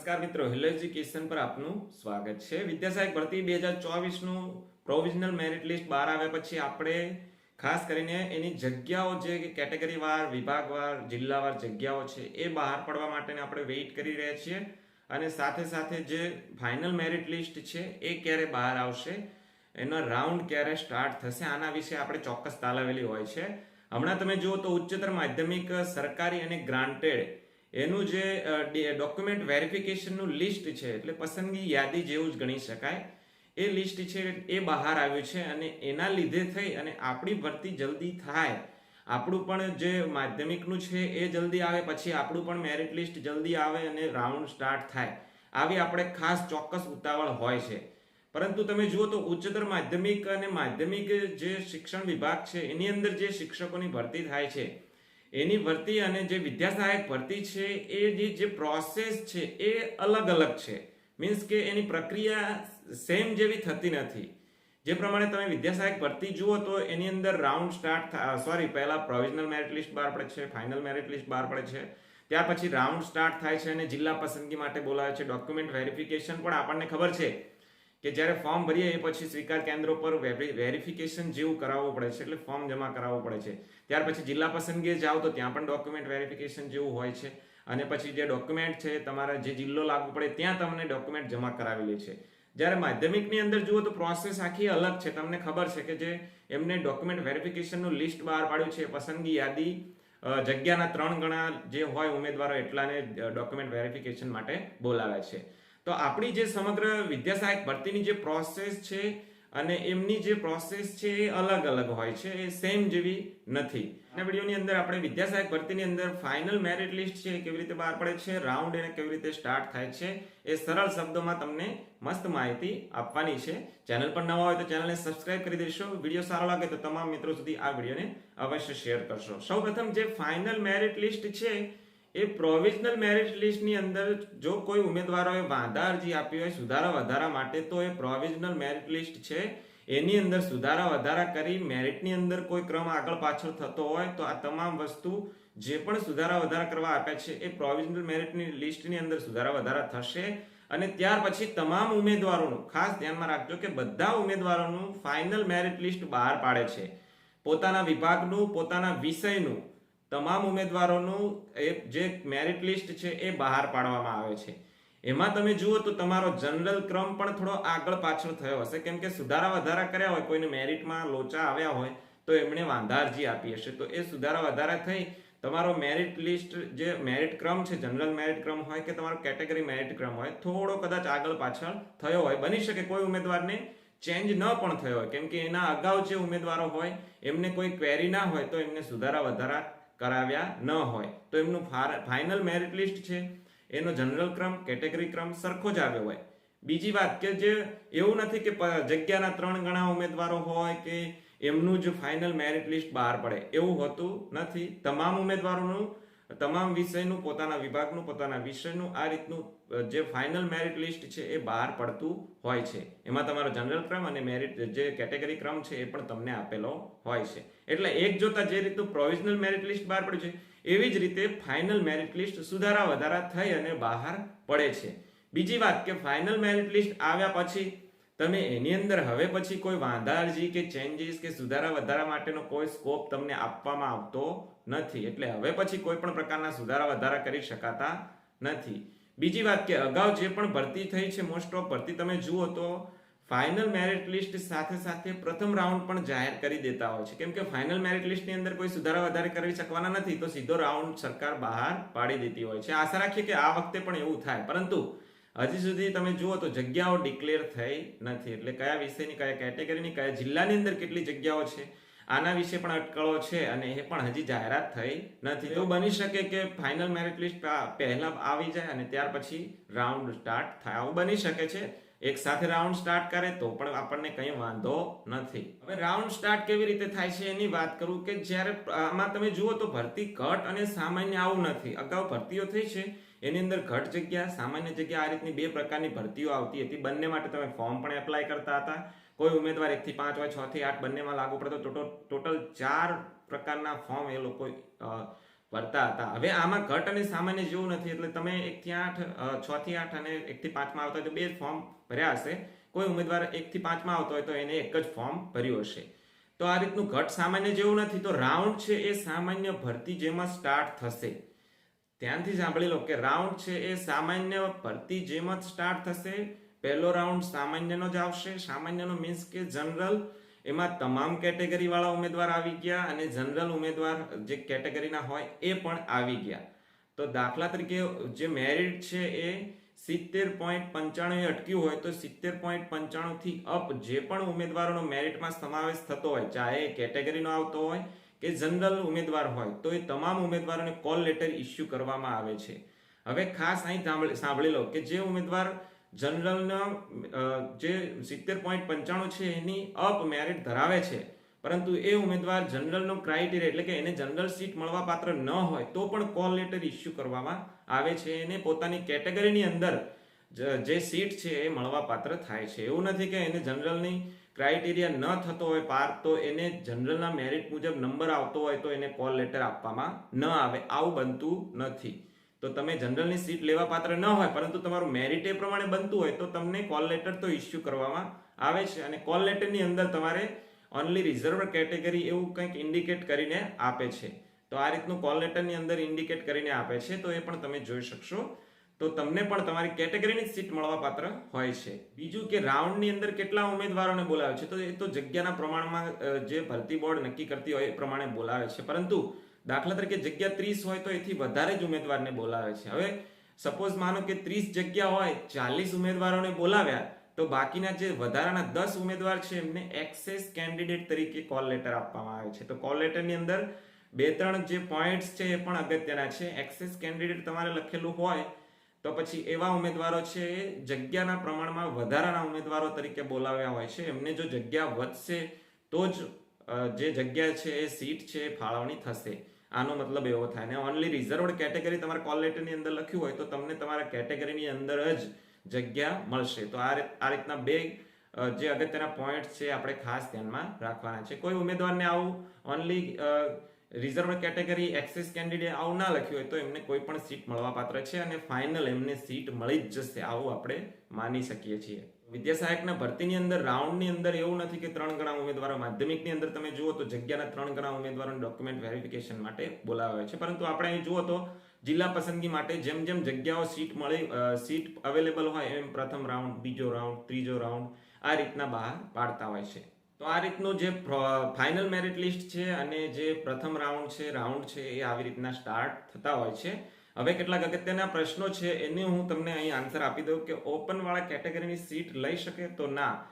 નમસ્કાર મિત્રો, hello education પર આપનું સ્વાગત છે. વિદ્યાસહાયક ભરતી બે હજાર ચોવીસનું પ્રોવિઝનલ મેરિટ લિસ્ટ બહાર આવ્યા પછી આપણે ખાસ કરીને એની જગ્યાઓ જે કેટેગરીવાર વિભાગવાર જિલ્લાવાર જગ્યાઓ છે એ બહાર પડવા માટેને આપણે વેઇટ કરી રહ્યા છીએ અને સાથે સાથે જે ફાઇનલ મેરિટ લિસ્ટ છે એ ક્યારે બહાર આવશે, એનો રાઉન્ડ ક્યારે સ્ટાર્ટ થશે, આના વિશે આપણે ચોક્કસ તાલાવેલી હોય છે. હમણાં તમે જુઓ તો ઉચ્ચતર માધ્યમિક, સરકારી અને ગ્રાન્ટેડ એનું જે ડોક્યુમેન્ટ વેરિફિકેશનનું લિસ્ટ છે, એટલે પસંદગી યાદી જેવું જ ગણી શકાય. એ લિસ્ટ છે, એ બહાર આવ્યું છે અને એના લીધે થઈ અને આપણી ભરતી જલ્દી થાય. આપણું પણ જે માધ્યમિકનું છે એ જલ્દી આવે, પછી આપણું પણ મેરિટ લિસ્ટ જલ્દી આવે અને રાઉન્ડ સ્ટાર્ટ થાય. આવી આપણે ખાસ ચોક્કસ ઉતાવળ હોય છે. પરંતુ તમે જુઓ તો ઉચ્ચતર માધ્યમિક અને માધ્યમિક જે શિક્ષણ વિભાગ છે, એની અંદર જે શિક્ષકોની ભરતી થાય છે એની ભરતી અને જે વિદ્યા સહાયક ભરતી છે, એ જે પ્રોસેસ છે, એ અલગ અલગ છે. મીન્સ કે એની પ્રક્રિયા સેમ જેવી થતી નથી. જે પ્રમાણે તમે વિદ્યા સહાયક ભરતી જુઓ તો એની અંદર રાઉન્ડ સ્ટાર્ટ સોરી પહેલાં પ્રોવિઝનલ મેરિટ લિસ્ટ બહાર પડે છે ફાઇનલ મેરિટ લિસ્ટ બહાર પડે છે. ત્યાર પછી રાઉન્ડ સ્ટાર્ટ થાય છે અને જિલ્લા પસંદગી માટે બોલાવે છે. ડોક્યુમેન્ટ વેરિફિકેશન પણ આપણને ખબર છે. કે જ્યારે ફોર્મ ભરીએ એ પછી સ્વીકાર કેન્દ્રો પર વેરિફિકેશન જેવું કરાવવું પડે છે, એટલે ફોર્મ જમા કરાવવું પડે છે. ત્યાર પછી જિલ્લા પસંદગીએ જાઓ તો ત્યાં પણ ડોક્યુમેન્ટ વેરિફિકેશન જેવું હોય છે. અને પછી જે ડોક્યુમેન્ટ છે, તમારા જે જિલ્લો લાગુ પડે ત્યાં તમને ડોક્યુમેન્ટ જમા કરાવેલી છે. જ્યારે માધ્યમિકની અંદર જુઓ તો પ્રોસેસ આખી અલગ છે. તમને ખબર છે કે જે એમને ડોક્યુમેન્ટ વેરિફિકેશનનું લિસ્ટ બહાર પાડ્યું છે પસંદગી યાદી જગ્યાના ત્રણ ગણા જે હોય ઉમેદવારો એટલાને ડોક્યુમેન્ટ વેરિફિકેશન માટે બોલાવે છે. તો આપણી જે સમગ્ર વિદ્યા સહાયક ભરતીની જે પ્રોસેસ છે અને એમની જે પ્રોસેસ છે એ અલગ અલગ હોય છે, એ સેમ જેવી નથી. આ વિડીયોની અંદર આપણે વિદ્યા સહાયક ભરતીની અંદર ફાઇનલ મેરિટ લિસ્ટ છે કેવી રીતે બહાર પડે છે રાઉન્ડ એને કેવી રીતે સ્ટાર્ટ થાય છે, એ સરળ શબ્દોમાં તમને મસ્ત માહિતી આપવાની છે. ચેનલ પર નવા હોય તો ચેનલને સબસ્ક્રાઇબ કરી દેશો. વીડિયો સારો લાગે તો તમામ મિત્રો સુધી આ વિડીયોને અવશ્ય શેર કરશો. સૌપ્રથમ જે ફાઇનલ મેરિટ લિસ્ટ છે એ પ્રોવિઝનલ મેરિટ લિસ્ટની અંદર જો કોઈ ઉમેદવારોએ વાંધા અરજી આપી હોય, સુધારા વધારા માટે, તો એ પ્રોવિઝનલ મેરિટ લિસ્ટ છે. એની અંદર સુધારા વધારા કરી મેરિટની અંદર કોઈ ક્રમ આગળ પાછળ થતો હોય, તો આ તમામ વસ્તુ જે પણ સુધારા વધારા કરવા આપ્યા છે, એ પ્રોવિઝનલ મેરિટની લિસ્ટની અંદર સુધારા વધારા થશે. અને ત્યાર પછી તમામ ઉમેદવારોનું, ખાસ ધ્યાનમાં રાખજો કે બધા ઉમેદવારોનું ફાઇનલ મેરિટ લિસ્ટ બહાર પાડે છે. પોતાના વિભાગનું, પોતાના વિષયનું તમામ ઉમેદવારોનું એ જે મેરિટ લિસ્ટ છે એ બહાર પાડવામાં આવે છે. એમાં તમે જુઓ તો તમારો જનરલ ક્રમ પણ થોડો આગળ પાછળ થયો હશે. કેમ કે સુધારા વધારા કર્યા હોય, કોઈને મેરિટમાં લોચા આવ્યા હોય, તો એમણે વાંધારજી આપી હશે. તો એ સુધારા વધારા થઈ, તમારો મેરિટ લિસ્ટ જે મેરિટ ક્રમ છે જનરલ મેરિટ ક્રમ હોય કે તમારો કેટેગરી મેરિટ ક્રમ હોય, થોડો કદાચ આગળ પાછળ થયો હોય. બની શકે કોઈ ઉમેદવારને ચેન્જ ન પણ થયો હોય. કેમ કે એના અગાઉ જે ઉમેદવારો હોય, એમને કોઈ ક્વેરી ના હોય, તો એમને સુધારા વધારા કરાવ્યા ન હોય. તો એમનું ફાઇનલ મેરિટ લિસ્ટ છે. એનો જનરલ ક્રમ કેટેગરી ક્રમ સરખો જ આવ્યો હોય. બીજી વાત કે જે એવું નથી કે જગ્યાના ત્રણ ગણા ઉમેદવારો હોય કે એમનું જ ફાઇનલ મેરિટ લિસ્ટ બહાર પડે. એવું હોતું નથી. તમામ ઉમેદવારોનું તમામ વિષયનું, પોતાના વિભાગનું, પોતાના વિષયનું, આ રીતનું જે ફાઇનલ મેરિટ લિસ્ટ છે એ બહાર પડતું હોય છે. એમાં તમારો જનરલ ક્રમ અને મેરિટ જે કેટેગરી ક્રમ છે એ પણ તમને આપેલો હોય છે. એટલે એક જોતા જે રીતનું પ્રોવિઝનલ મેરિટ લિસ્ટ બહાર પડ્યું છે, એવી જ રીતે ફાઇનલ મેરિટ લિસ્ટ સુધારા વધારા થઈ અને બહાર પડે છે. બીજી વાત કે ફાઇનલ મેરિટ લિસ્ટ આવ્યા પછી તમે એની અંદર હવે પછી કોઈ વાંધા અરજી કે ચેન્જીસ કે સુધારા વધારા માટેનો કોઈ સ્કોપ તમને આપવામાં આવતો નથી. એટલે હવે પછી કોઈ પણ પ્રકારના સુધારા વધારા કરી શકાતા નથી. બીજી વાત કે અગાઉ જે પણ ભરતી થઈ છે મોસ્ટ ઓફ ભરતી તમે જુઓ તો ફાઇનલ મેરિટ લિસ્ટ સાથે સાથે પ્રથમ રાઉન્ડ પણ જાહેર કરી દેતા હોય છે. કેમ કે ફાઇનલ મેરિટ લિસ્ટની અંદર કોઈ સુધારા વધારે કરી શકવાના નથી, તો સીધો રાઉન્ડ સરકાર બહાર પાડી દેતી હોય છે. આશા રાખીએ કે આ વખતે પણ એવું થાય. પરંતુ હજી સુધી તમે જુઓ તો જગ્યાઓ ડિક્લેર થઈ નથી. એટલે કયા વિષયની, કયા કેટેગરીની કયા જિલ્લાની અંદર કેટલી જગ્યાઓ છે, આના વિશે પણ અટકળો છે અને એ પણ હજી જાહેરાત થઈ નથી. તો બની શકે કે ફાઇનલ મેરિટ લિસ્ટ પહેલા આવી જાય અને ત્યાર પછી રાઉન્ડ સ્ટાર્ટ થાય. આવું બની શકે છે. એક સાથે રાઉન્ડ સ્ટાર્ટ કરે તો પણ આપણને કંઈ વાંધો નથી. હવે રાઉન્ડ સ્ટાર્ટ કેવી રીતે થાય છે એની વાત કરું કે જ્યારે, આમાં તમે જુઓ તો ભરતી ઘટ અને સામાન્ય આવું નથી. અગાઉ ભરતીઓ થઈ છે. એની અંદર ઘટ જગ્યા, સામાન્ય જગ્યા, આ રીતની બે પ્રકારની ભરતીઓ આવતી હતી. બંને માટે તમે ફોર્મ પણ એપ્લાય કરતા હતા. કોઈ ઉમેદવાર એકથી પાંચ હોય, છ થી આઠ બંનેમાં લાગુ પડતો ટોટલ ચાર પ્રકારના ફોર્મ એ લોકો ભરતા હતા. હવે આમાં ઘટ અને સામાન્ય જેવું નથી. એટલે તમે એકથી આઠ છ થી આઠ અને એકથી પાંચમાં આવતા હોય તો બે ફોર્મ ભર્યા હશે. કોઈ ઉમેદવાર એકથી પાંચમાં આવતો હોય તો એને એક જ ફોર્મ ભર્યું હશે. તો આ રીતનું ઘટ સામાન્ય જેવું નથી. તો રાઉન્ડ છે એ સામાન્ય ભરતી જેમાં સ્ટાર્ટ થશે. ધ્યાનથી સાંભળી લો કે રાઉન્ડ છે એ સામાન્ય ભરતી જેમ જ સ્ટાર્ટ થશે. પહેલો રાઉન્ડ સામાન્યનો જ આવશે. સામાન્યનો મીન્સ કે જનરલ એમાં તમામ કેટેગરી વાળા ઉમેદવાર આવી ગયા અને જનરલ ઉમેદવાર જે કેટેગરીના હોય એ પણ આવી ગયા. તો દાખલા તરીકે જે મેરિટ છે એ સિત્તેર પોઈન્ટ પંચાણું અટક્યું હોય તો સિત્તેર પોઈન્ટ પંચાણું થી અપ જે પણ ઉમેદવારોનો મેરિટમાં સમાવેશ થતો હોય, ચાહે કેટેગરીનો આવતો હોય કે જનરલ ઉમેદવાર હોય, તો એ તમામ ઉમેદવારોને કોલ લેટર ઇસ્યુ કરવામાં આવે છે. હવે ખાસ અહીં સાંભળી લો કે જે ઉમેદવાર જનરલના જે સિત્તેર પોઈન્ટ પંચાણું છે એની અપ મેરિટ ધરાવે છે, પરંતુ એ ઉમેદવાર જનરલનો ક્રાઇટેરિયા એટલે કે એને જનરલ સીટ મળવા પાત્ર ન હોય, તો પણ કોલ લેટર ઇસ્યુ કરવામાં આવે છે એને પોતાની કેટેગરીની અંદર જે સીટ છે એ મળવા પાત્ર થાય છે. એવું નથી કે એને જનરલની ક્રાઇટેરિયા ન થતો હોય, પાર તો એને જનરલના મેરિટ મુજબ નંબર આવતો હોય તો એને કોલ લેટર આપવામાં ન આવે. આવું બનતું નથી. તો તમે જનરલની સીટ લેવા પાત્ર ન હોય, પરંતુ તમારું મેરિટ એ પ્રમાણે બનતું હોય તો તમને કોલ લેટર તો ઇસ્યુ કરવામાં આવે છે. અને કોલ લેટરની અંદર તમારે ઓનલી રિઝર્વ કેટેગરી એવું કંઈક ઇન્ડિકેટ કરીને આપે છે. તો આ રીતનું કોલ લેટરની અંદર ઇન્ડિકેટ કરીને આપે છે. તો એ પણ તમે જોઈ શકશો. તો તમને પણ તમારી કેટેગરીની સીટ મળવા પાત્ર હોય છે. બીજું કે રાઉન્ડની અંદર કેટલા ઉમેદવારોને બોલાવે છે? તો એ તો જગ્યાના પ્રમાણમાં જે ભરતી બોર્ડ નક્કી કરતી હોય એ પ્રમાણે બોલાવે છે. પરંતુ દાખલા તરીકે જગ્યા ત્રીસ હોય તો એથી વધારે જ ઉમેદવારને બોલાવે છે. હવે સપોઝ માનો કે ત્રીસ જગ્યા હોય, ચાલીસ ઉમેદવારોને બોલાવ્યા, તો બાકીના જે વધારાના દસ ઉમેદવાર છે એમને એક્સેસ કેન્ડિડેટ તરીકે કોલ લેટર આપવામાં આવે છે. તો કોલ લેટરની અંદર બે ત્રણ જે પોઈન્ટ્સ છે એ પણ અગત્યના છે. એક્સેસ કેન્ડિડેટ તમારે લખેલું હોય તો પછી એવા ઉમેદવારો છે, જગ્યાના પ્રમાણમાં વધારાના ઉમેદવારો તરીકે બોલાવ્યા હોય છે. એમને જો જગ્યા વધશે, તો જ જે જગ્યા છે, એ સીટ છે ફાળવણી થશે. આનો મતલબ એવો થાય. ને ઓનલી રિઝર્વડ કેટેગરી તમારા કોલ લેટરની અંદર લખ્યું હોય, તો તમને તમારા કેટેગરીની અંદર જ જગ્યા મળશે. તો આ આ રીતના બે જે અગત્યના પોઈન્ટ છે, આપણે ખાસ ધ્યાનમાં રાખવાના છે. કોઈ ઉમેદવારને આવું only reserve category excess candidate આવું ના લખ્યું હોય તો એમને કોઈ પણ સીટ મળવા પાત્ર છે અને ફાઇનલ એમને સીટ મળી જ જશે. આવું આપણે માની શકીએ છીએ. વિદ્યા સહાયકના ભરતીની અંદર રાઉન્ડની અંદર એવું નથી કે ત્રણ ગણા ઉમેદવારો, માધ્યમિકની અંદર તમે જુઓ તો જગ્યાના ત્રણ ગણા ઉમેદવારોને ડોક્યુમેન્ટ વેરિફિકેશન માટે બોલાવે છે. પરંતુ આપણે અહીં જુઓ તો જિલ્લા પસંદગી માટે જેમ જેમ જગ્યાઓ સીટ મળે સીટ અવેલેબલ હોય એમ પ્રથમ રાઉન્ડ બીજો રાઉન્ડ ત્રીજો રાઉન્ડ આ રીતના બહાર પાડતા હોય છે. તો આ રીતનું જે ફાઇનલ મેરિટ લિસ્ટ છે અને જે પ્રથમ રાઉન્ડ છે રાઉન્ડ છે, એ આવી રીતના સ્ટાર્ટ થતા હોય છે. હવે કેટલાક અગત્યના પ્રશ્નો છે, એને હું તમને અહીં આન્સર આપી દઉં કે ઓપનવાળા કેટેગરીની સીટ લઈ શકે તો ના.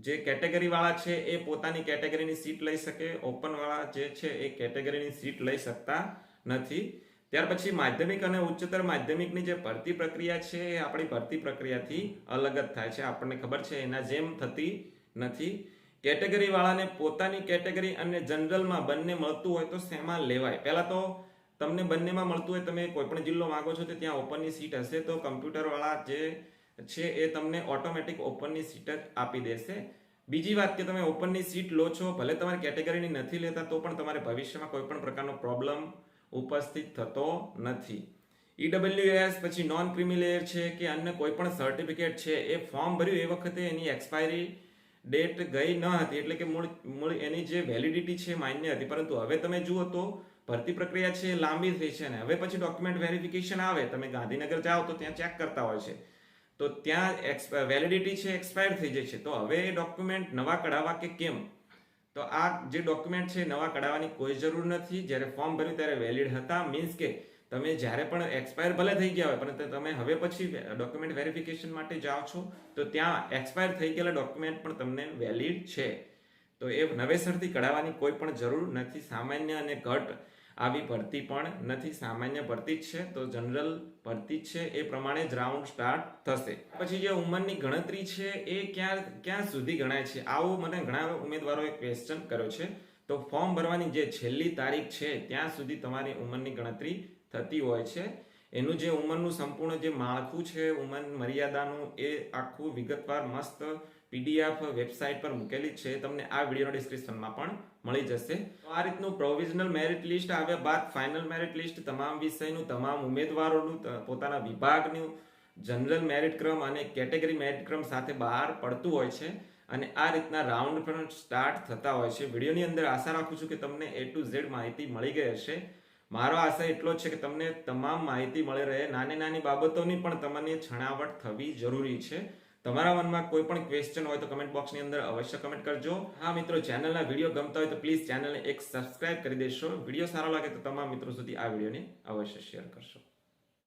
જે કેટેગરીવાળા છે, એ પોતાની કેટેગરીની સીટ લઈ શકે. ઓપનવાળા જે છે, એ કેટેગરીની સીટ લઈ શકતા નથી. ત્યાર પછી માધ્યમિક અને ઉચ્ચતર માધ્યમિકની જે ભરતી પ્રક્રિયા છે, એ આપણી ભરતી પ્રક્રિયાથી અલગ જ થાય છે. આપણને ખબર છે, એના જેમ થતી નથી. કેટેગરી વાળાને પોતાની કેટેગરી અને જનરલમાં બંને મળતું હોય તો શેમાં લેવાય? પહેલા તો તમને બંનેમાં મળતું હોય, તમે કોઈ પણ જિલ્લો માંગો છો તો ત્યાં ઓપનની સીટ હશે, તો કમ્પ્યુટરવાળા જે છે એ તમને ઓટોમેટિક ઓપનની સીટ જ આપી દેશે. બીજી વાત કે તમે ઓપનની સીટ લો છો, ભલે તમારી કેટેગરીની નથી લેતા, તો પણ તમારે ભવિષ્યમાં કોઈ પણ પ્રકારનો પ્રોબ્લેમ ઉપસ્થિત થતો નથી. ઈડબ્લ્યુએસ પછી નોન ક્રિમિલેયર છે કે અન્ય કોઈ પણ સર્ટિફિકેટ છે, એ ફોર્મ ભર્યું એ વખતે એની એક્સપાયરી ડેટ ગઈ ન હતી, એટલે કે મૂળ મૂળ એની જે વેલિડિટી છે માન્ય હતી. પરંતુ હવે તમે જુઓ તો ભરતી પ્રક્રિયા છે લાંબી થઈ છે ને હવે પછી ડોક્યુમેન્ટ વેરિફિકેશન આવે. તમે ગાંધીનગર જાઓ તો ત્યાં ચેક કરતા હોય છે. તો ત્યાં વેલિડિટી છે એક્સપાયર થઈ જાય છે. તો હવે એ ડોક્યુમેન્ટ નવા કઢાવવા કે કેમ? તો આ જે ડોક્યુમેન્ટ છે નવા કઢાવવાની કોઈ જરૂર નથી. જ્યારે ફોર્મ ભર્યું ત્યારે વેલિડ હતા. મીન્સ કે તમે જ્યારે પણ એક્સપાયર ભલે થઈ ગયા હોય પરંતુ તમે હવે પછી ડોક્યુમેન્ટ વેરિફિકેશન માટે જાઓ છો, તો ત્યાં એક્સપાયર થઈ ગયેલા ડોક્યુમેન્ટ પણ તમને વેલિડ છે. તો એ નવેસરથી કઢાવવાની કોઈ પણ જરૂર નથી. સામાન્ય અને ઘટ આવી ભરતી પણ નથી. સામાન્ય ભરતી જ છે. તો જનરલ ભરતી જ છે. એ પ્રમાણે જ રાઉન્ડ સ્ટાર્ટ થશે. પછી જે ઉંમરની ગણતરી છે, એ ક્યાં ક્યાં સુધી ગણાય છે? આવું મને ઘણા ઉમેદવારોએ ક્વેશ્ચન કર્યો છે. તો ફોર્મ ભરવાની જે છેલ્લી તારીખ છે, ત્યાં સુધી તમારી ઉંમરની ગણતરી થતી હોય છે. એનું જે ઉંમરનું સંપૂર્ણ જે માળખું છે, ઉંમર મર્યાદાનું એ આખું વિગતવાર મસ્ત પીડીએફ વેબસાઇટ પર મૂકેલી છે. તમને આ વિડીયોના ડિસ્ક્રિપ્શનમાં પણ મળી જશે. આ રીતનું પ્રોવિઝનલ મેરિટ લિસ્ટ આવ્યા બાદ ફાઇનલ મેરિટ લિસ્ટ તમામ વિષયનું, તમામ ઉમેદવારોનું પોતાના વિભાગનું જનરલ મેરિટ ક્રમ અને કેટેગરી મેરિટ ક્રમ સાથે બહાર પડતું હોય છે. અને આ રીતના રાઉન્ડ પણ સ્ટાર્ટ થતા હોય છે. વિડીયોની અંદર આશા રાખું છું કે તમને એ ટુ ઝેડ માહિતી મળી ગઈ હશે. મારો આશય એટલો છે કે તમને તમામ માહિતી મળી રહે. નાની નાની બાબતોની પણ તમને છણાવટ થવી જરૂરી છે. તમારા મનમાં કોઈ પણ ક્વેશ્ચન હોય તો કમેન્ટ બોક્સની અંદર અવશ્ય કમેન્ટ કરજો. હા મિત્રો ચેનલના વીડિયો ગમતા હોય તો પ્લીઝ ચેનલને એક સબસ્ક્રાઇબ કરી દેશો. વીડિયો સારો લાગે તો તમામ મિત્રો સુધી આ વિડીયોને અવશ્ય શેર કરશો.